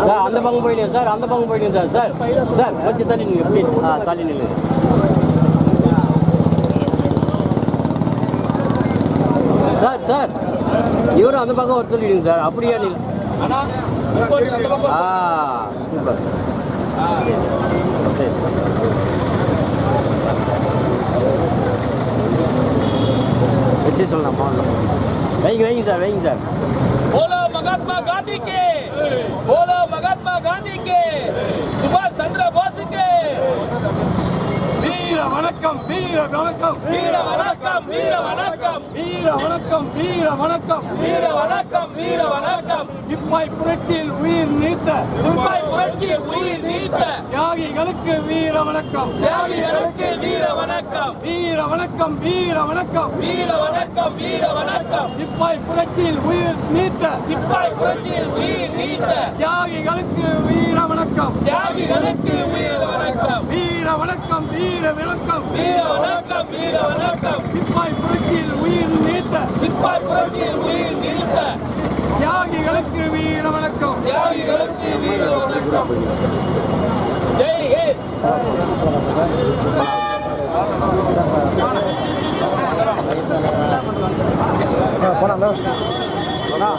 Sir அந்த பக்கம் போயிடுங்க சார் அந்த பக்கம் போயிடுங்க சார். சார் சார் கொஞ்சம் தள்ளி நில்லுங்க ப்ளீஸ் ஆ தள்ளி நில்லுங்க சார் சார் இவரும் அந்த பக்கம் வர சொல்லிடுங்க சார். அப்படியே நில். ஆ சூப்பர். சரி. பேசி சொல்லலாமா? வைங்க வைங்க சார் வைங்க சார். போலோ மகாத்மா காந்திக்கு. வணக்கம் வீர வணக்கம் வீர வணக்கம் வீர வணக்கம் வீர வணக்கம் வீர வணக்கம் வீர வணக்கம் வீர வணக்கம். சிப்பாய் புரட்சியில் உயிர் நீத்த துப்பாய் புரட்சியில் உயிர் நீத்த. தியாகிகளுக்கு வீர வணக்கம். தியாகிகளுக்கு வீர வணக்கம். வீர வணக்கம் வீர வணக்கம். வீர வணக்கம் வீர வணக்கம். சிப்பாய் புரட்சியில் உயிர் நீத்த சிப்பாய் புரட்சியில் உயிர் நீத்த. தியாகிகளுக்கு வீர வணக்கம். தியாகிகளுக்கு வீர வணக்கம் வீர வணக்கம் வீர வணக்கம் வீர வணக்கம் வீர வணக்கம். சிப்பாய் புரட்சியில் உயிர் நீத்த. சிப்பாய் புரட்சியில் உயிர் நீத்த. தியாகிகளுக்கு வீர வணக்கம். தியாகிகளுக்கு வீர வணக்கம். ஜெய் ஹிந்த். போனா